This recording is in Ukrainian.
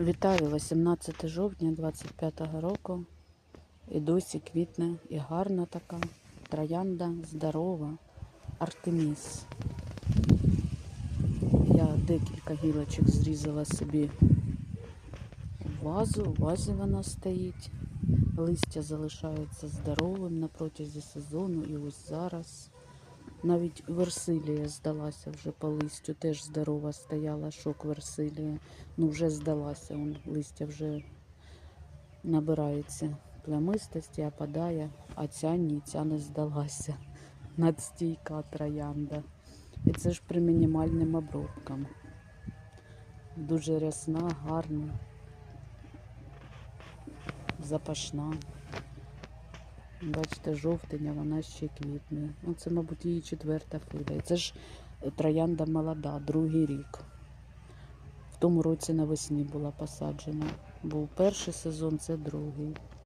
Вітаю 18 жовтня 25 року. І досі квітне і гарна така. Троянда здорова. Артеміс. Я декілька гілочок зрізала собі в вазу. В вазі вона стоїть. Листя залишається здоровим на протязі сезону і ось зараз. Навіть Версилія здалася вже по листю, теж здорова стояла, шок Версилія. Ну вже здалася, он, листя вже набирається плямистості, опадає, а ця ні, ця не здалася. Надстійка троянда. І це ж при мінімальним обробкам. Дуже рясна, гарна, запашна. Бачите, жовтень, а вона ще квітне. Ну, це, мабуть, її четверта хвиля. Це ж е, троянда молода, другий рік. В тому році навесні була посаджена. Був перший сезон, це другий.